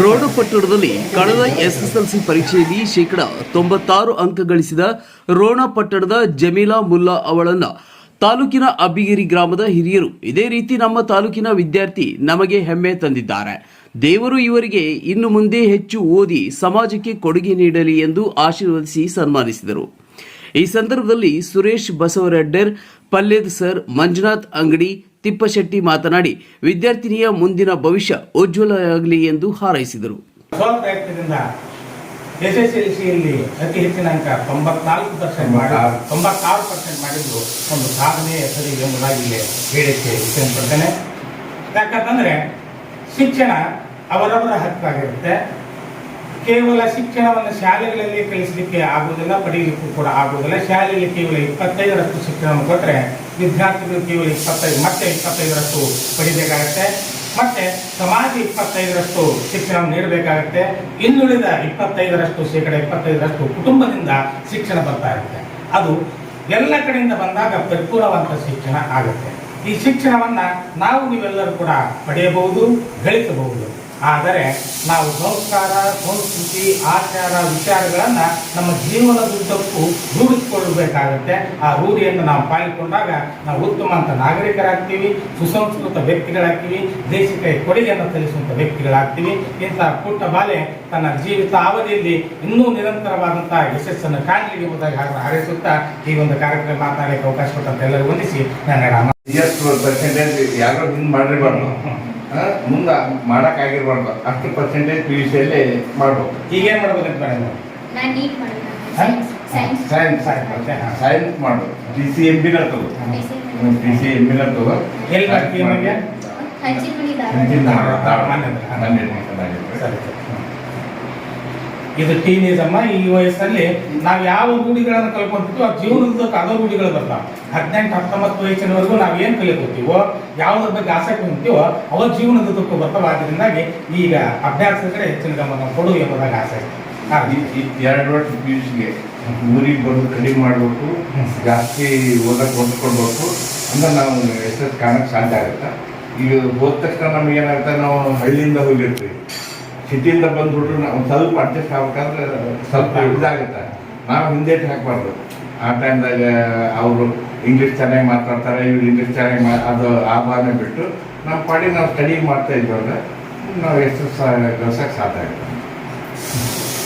ರೋಣ ಪಟ್ಟಣದಲ್ಲಿ ಕಳೆದ ಎಸ್ಎಸ್ಎಲ್ಸಿ ಪರೀಕ್ಷೆಯಲ್ಲಿ ಶೇಕಡ ತೊಂಬತ್ತಾರು ಅಂಕ ಗಳಿಸಿದ ರೋಣ ಪಟ್ಟಣದ ಜಮೀಲಾ ಮುಲ್ಲಾ ಅವಳನ್ನ ತಾಲೂಕಿನ ಅಬ್ಬಿಗಿರಿ ಗ್ರಾಮದ ಹಿರಿಯರು, ಇದೇ ರೀತಿ ನಮ್ಮ ತಾಲೂಕಿನ ವಿದ್ಯಾರ್ಥಿ ನಮಗೆ ಹೆಮ್ಮೆ ತಂದಿದ್ದಾರೆ. ದೇವರು ಇವರಿಗೆ ಇನ್ನು ಮುಂದೆ ಹೆಚ್ಚು ಓದಿ ಸಮಾಜಕ್ಕೆ ಕೊಡುಗೆ ನೀಡಲಿ ಎಂದು ಆಶೀರ್ವದಿಸಿ ಸನ್ಮಾನಿಸಿದರು. ಈ ಸಂದರ್ಭದಲ್ಲಿ ಸುರೇಶ್ ಬಸವರೆಡ್ಡರ್ ಪಲ್ಲೇದ್ ಸರ್ ಮಂಜುನಾಥ್ ಅಂಗಡಿ ತಿಪ್ಪಶೆಟ್ಟಿ ಮಾತನಾಡಿ, ವಿದ್ಯಾರ್ಥಿನಿಯ ಮುಂದಿನ ಭವಿಷ್ಯ ಉಜ್ವಲವಾಗಲಿ ಎಂದು ಹಾರೈಸಿದರು. ಎಸ್ಎಸ್ಎಲ್ಸಿಯಲ್ಲಿ ಎಸ್ ಎಸ್ ಎಲ್ ಅತಿ ಹೆಚ್ಚಿನ ಅಂಕ ತೊಂಬತ್ನಾಲ್ಕು ಪರ್ಸೆಂಟ್ ಮಾಡಿ, ತೊಂಬತ್ತಾರು ಪರ್ಸೆಂಟ್ ಮಾಡಿದ್ದು ಒಂದು ಸಾಧನೆ ಹೆಸರು ಎಂಬುದಾಗಿ ಹೇಳಿಕೆ ಇಷ್ಟಪಡ್ತೇನೆ ಯಾಕಂತಂದ್ರೆ ಶಿಕ್ಷಣ ಅವರವರ ಹಕ್ಕಾಗಿರುತ್ತೆ. ಕೇವಲ ಶಿಕ್ಷಣವನ್ನು ಶಾಲೆಗಳಲ್ಲಿ ಕಲಿಸಲಿಕ್ಕೆ ಆಗುವುದಿಲ್ಲ ಪಡೆಯಲಿಕ್ಕೂ ಕೂಡ ಆಗುವುದಿಲ್ಲ. ಶಾಲೆಯಲ್ಲಿ ಕೇವಲ ಇಪ್ಪತ್ತೈದರಷ್ಟು ಶಿಕ್ಷಣವನ್ನು ಕೊಟ್ಟರೆ ವಿದ್ಯಾರ್ಥಿಗಳು ಕೇವಲ ಇಪ್ಪತ್ತೈದು, ಮತ್ತೆ ಇಪ್ಪತ್ತೈದರಷ್ಟು ಪಡಿಬೇಕಾಗತ್ತೆ, ಮತ್ತೆ ಸಮಾಜ ಇಪ್ಪತ್ತೈದರಷ್ಟು ಶಿಕ್ಷಣ ನೀಡಬೇಕಾಗತ್ತೆ. ಇನ್ನುಳಿದ ಇಪ್ಪತ್ತೈದರಷ್ಟು ಶೇಕಡ ಇಪ್ಪತ್ತೈದರಷ್ಟು ಕುಟುಂಬದಿಂದ ಶಿಕ್ಷಣ ಬರ್ತಾ ಇರುತ್ತೆ. ಅದು ಎಲ್ಲ ಕಡೆಯಿಂದ ಬಂದಾಗ ಪರಿಪೂರ್ಣವಂತ ಶಿಕ್ಷಣ ಆಗುತ್ತೆ. ಈ ಶಿಕ್ಷಣವನ್ನ ನಾವು ನೀವೆಲ್ಲರೂ ಕೂಡ ಪಡೆಯಬಹುದು, ಗಳಿಸಬಹುದು. ಆದರೆ ನಾವು ಸಂಸ್ಕಾರ ಸಂಸ್ಕೃತಿ ಆಚಾರ, ವಿಚಾರಗಳನ್ನು ನಮ್ಮ ಜೀವನದುದ್ದಕ್ಕೂ ರೂಢಿಸಿಕೊಳ್ಳಬೇಕಾಗತ್ತೆ. ಆ ರೂಢಿಯನ್ನು ನಾವು ಪಾಲಿಕೊಂಡಾಗ ನಾವು ಉತ್ತಮ ಅಂತ ನಾಗರಿಕರಾಗ್ತೀವಿ, ಸುಸಂಸ್ಕೃತ ವ್ಯಕ್ತಿಗಳಾಗ್ತೀವಿ, ದೇಶಕ್ಕೆ ಕೊಡುಗೆಯನ್ನು ಸಲ್ಲಿಸುವಂಥ ವ್ಯಕ್ತಿಗಳಾಗ್ತೀವಿ. ಇಂತಹ ಪುಟ್ಟ ಬಾಲೆ ತನ್ನ ಜೀವಿತ ಅವಧಿಯಲ್ಲಿ ಇನ್ನೂ ನಿರಂತರವಾದಂತಹ ಯಶಸ್ಸನ್ನು ಕಾಣಲಿ ಎಂಬುದಾಗಿ ಹಾಗೆ ಹಾರೈಸುತ್ತಾ ಈ ಒಂದು ಕಾರ್ಯಕ್ರಮ ಮಾತನಾಡಲಿಕ್ಕೆ ಅವಕಾಶ ಕೊಟ್ಟಂತ ಎಲ್ಲರಿಗೂ ವಂದಿಸಿ. ನಾನು ಪರ್ಸೆಂಟೇಜ್ ಯಾರೋ ಮಾಡಿರ್ಬಾರ್ದು ಮುಂದೆ ಮಾಡೋಕ್ಕಾಗಿರ್ಬಾರ್ದು. ಅಷ್ಟು ಪರ್ಸೆಂಟೇಜ್ ಪಿ ಯು ಸಿಯಲ್ಲಿ ಮಾಡ್ಬೇಕು. ಈಗೇನ್ ಮಾಡ್ಬೇಕಂತ ಮೇಡಮ್? ಸೈನ್ಸ್ ಸೈನ್ಸ್ ಸೈನ್ಸ್ ಮಾಡು ಡಿ ಸಿ ಎಂ ಬಿನ ತಗೋ. ಡಿ ಸಿ ಎಂ ಬಿನ ತಗೋ. ಎಲ್ಲಿ ಮಾಡ್ತೀವಿ. ಹಂಚಿನ ಧಾರವಾಡ. ಧಾರವಾಡ. ಇದು ಟೀನೇಜ್ ಅಮ್ಮ ಈ ವಯಸ್ಸಲ್ಲಿ ನಾವು ಯಾವ ರೂಢಿಗಳನ್ನು ಕಲ್ಕೊಂತೀವೋ ಆ ಜೀವನದ ಅದೇ ರೂಢಿಗಳು ಬರ್ತಾವೆ. ಹದಿನೆಂಟು ಹತ್ತೊಂಬತ್ತು ವಯಸ್ಸಿನವರೆಗೂ ನಾವು ಏನು ಕಲಿತೀವೋ ಯಾವುದ್ರ ಬಗ್ಗೆ ಆಸಕ್ತಿ ಹೊಂದ್ತೀವೋ ಜೀವನದ ಜೀವನದುದ್ದಕ್ಕೂ ಬರ್ತಾವ. ಆದ್ದರಿಂದಾಗಿ ಈಗ ಅಭ್ಯಾಸದ ಕಡೆ ಹೆಚ್ಚಿನ ಗಮನ ಕೊಡು ಎಂಬುದಾಗಿ ಆಸೆ ಎರಡು ವರ್ಷ ಪಿ ಯು ಸಿಗೆ ಊರಿಗೆ ಬಂದು ಕಡಿಮೆ ಮಾಡಬೇಕು ಜಾಸ್ತಿ ಓದಕ್ಕೆ ಹೊಂದ್ಕೊಳ್ಬೇಕು ಅಂದ್ರೆ ನಾವು ಹೆಸರು ಕಾಣಕ್ಕೆ ಸಾಧ್ಯ ಆಗುತ್ತೆ? ಈಗ ಹೋದ ತಕ್ಷಣ ನಮ್ಗೆ ಏನಾಗುತ್ತೆ? ನಾವು ಹಳ್ಳಿಯಿಂದ ಹೋಗಿರ್ತೀವಿ. ಸಿಟಿಯಿಂದ ಬಂದ್ಬಿಟ್ರು ನಾವು ಸ್ವಲ್ಪ ಅಡ್ಜಸ್ಟ್ ಆಗ್ಬೇಕಾದ್ರೆ ಸ್ವಲ್ಪ ಇದಾಗುತ್ತೆ. ನಾವು ಹಿಂದೆ ಹಾಕ್ಬಾರ್ದು. ಆ ಟೈಮ್ದಾಗ ಅವರು ಇಂಗ್ಲೀಷ್ ಚೆನ್ನಾಗಿ ಮಾತಾಡ್ತಾರೆ ಇವ್ರು ಇಂಗ್ಲೀಷ್ ಚೆನ್ನಾಗಿ ಮಾ ಅದು ಆ ಭಾವನೆ ಬಿಟ್ಟು ನಮ್ಮ ಪಾಡಿ ನಾವು ಸ್ಟಡಿ ಮಾಡ್ತಾ ಇದ್ವಾಗ ನಾವು ಎಷ್ಟು ಸಹ ಗಳಿಸೋಕೆ ಸಾಧ್ಯ ಆಗುತ್ತೆ.